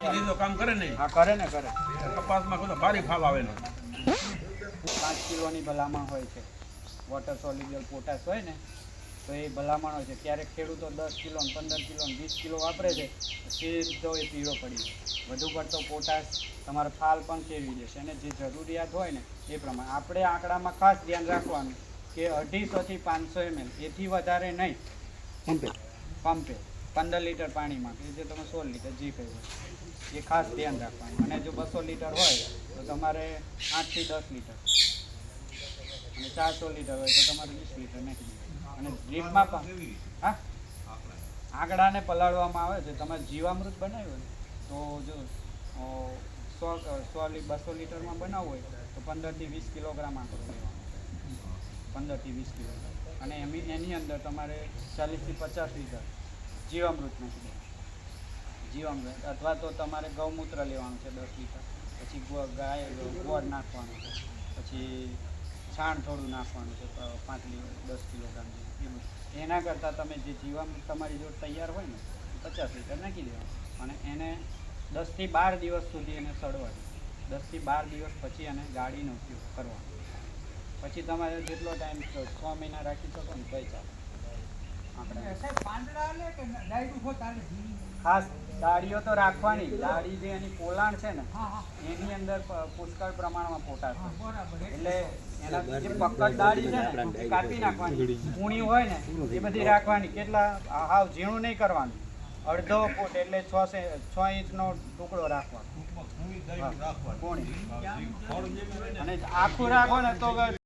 કામ કરે ને? હા કરે ને કરે. કપાસમાં કોઈ ભારી આવે ને. પાંચ કિલોની ભલામણ હોય છે. વોટર સોલ્યુબલ પોટાશ હોય ને તો એ ભલામણ હોય છે. ક્યારેક ખેડૂતો દસ કિલો પંદર કિલો વીસ કિલો વાપરે છે સીધો એ પીળો પડી જાય. વધુ પડતો પોટાશ તમારે ફાલ પણ કેળવી દેશે અને જે જરૂરિયાત હોય ને એ પ્રમાણે. આપણે આંકડામાં ખાસ ધ્યાન રાખવાનું કે અઢીસોથી પાંચસો એમએલ એથી વધારે નહીં. પંપે પંપે પંદર લીટર પાણીમાં, કે જે તમે સોળ લીટર જી કહ્યું એ ખાસ ધ્યાન રાખવાનું. અને જો બસો લીટર હોય, તો તમારે આઠથી દસ લીટર. અને ચારસો લીટર હોય, તો તમારે વીસ લીટર નાખી અને ડ્રીપમાં પણ, હા? આંકડાને પલાળવામાં આવે છે. તમારે જીવામૃત બનાવ્યું તો જો સો સો બસો લીટરમાં બનાવવું હોય, તો પંદરથી વીસ કિલોગ્રામ આંકડો લેવાનો. પંદરથી વીસ કિલોગ્રામ અને એની એની અંદર તમારે ચાલીસથી પચાસ લીટર જીવામૃત નથી દેવાનું જીવામૃત, અથવા તો તમારે ગૌમૂત્ર લેવાનું છે દસ લીટર. પછી ગાય, ગોળ નાખવાનું છે. પછી છાણ થોડું નાખવાનું છે પાંચ લીટર દસ કિલોગ્રામ જેવું. એના કરતાં તમે જે જીવામૃત તમારી જોડે તૈયાર હોય ને, પચાસ લીટર નાખી દેવાનું. અને એને દસથી બાર દિવસ સુધી એને સડવાનું. દસથી બાર દિવસ પછી એને ગાડીનો ઉપયોગ કરવાનો. પછી તમારે જેટલો ટાઈમ છ મહિના રાખી શકો ને તોય ચાલે. ખાસ દાળીઓ તો રાખવાની. દાળી જે એની પોલાણ છે ને, એની અંદર પુષ્કળ પ્રમાણમાં પોટા હોય. એટલે એના જે પક્કડ છે ને, એ કાપી નાખવાની. પૂણી હોય ને, એ બધી રાખવાની. કેટલા હાવ ઝીણું નહીં કરવાનું. અડધો ફૂટ એટલે છ છ ઇંચનો ટુકડો રાખવાનો. આખું રાખો ને તો